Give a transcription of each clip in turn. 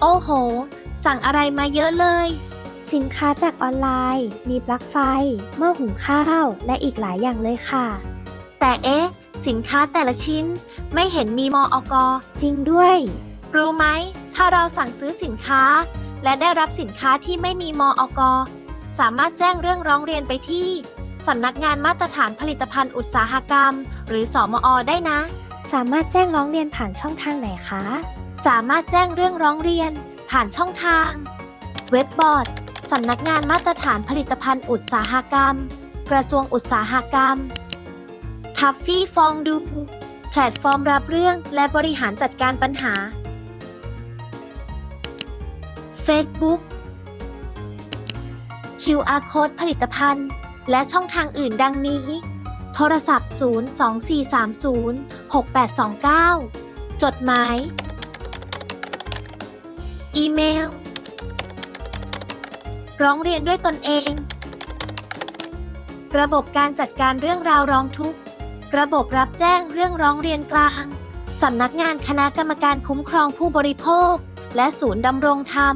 โอ้โห สั่งอะไรมาเยอะเลย สินค้าจากออนไลน์ มีปลั๊กไฟ หม้อหุงข้าว และอีกหลายอย่างเลยค่ะ แต่เอ๊ะ สินค้าแต่ละชิ้นไม่เห็นมีมออกจริงด้วย รู้ไหม ถ้าเราสั่งซื้อสินค้า และได้รับสินค้าที่ไม่มีมออกสามารถแจ้งเรื่องร้องเรียนไปที่สำนักงานมาตรฐานผลิตภัณฑ์อุตสาหกรรม หรือสอมอได้นะ สามารถแจ้งร้องเรียนผ่านช่องทางไหนคะ สามารถแจ้งเรื่องร้องเรียน ผ่านช่องทาง เว็บบอร์ดสำนักงานมาตรฐานผลิตภัณฑ์อุตสาหกรรม กระทรวงอุตสาหกรรมทัฟฟี่ฟองดู แพลตฟอร์มรับเรื่องและบริหารจัดการปัญหา Facebook QR Code ผลิตภัณฑ์ และช่องทางอื่นดังนี้ โทรศัพท์ 024306829 จดหมาย อีเมล ร้องเรียนด้วยตนเอง ระบบการจัดการเรื่องราวร้องทุกข์ ระบบรับแจ้งเรื่องร้องเรียนกลาง สำนักงานคณะกรรมการคุ้มครองผู้บริโภค และศูนย์ดำรงธรรม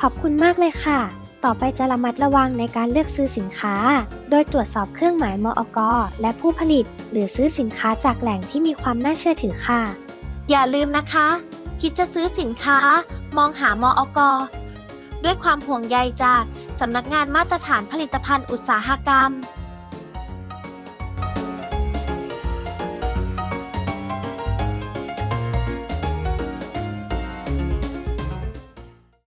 ขอบคุณมากเลยค่ะ ต่อไปจะระมัดระวังในการเลือกซื้อสินค้า โดยตรวจสอบเครื่องหมายมอกและผู้ผลิต หรือซื้อสินค้าจากแหล่งที่มีความน่าเชื่อถือค่ะ อย่าลืมนะคะ คิดจะซื้อสินค้า มองหามอกด้วยความห่วงใยจากสำนักงานมาตรฐานผลิตภัณฑ์อุตสาหกรรม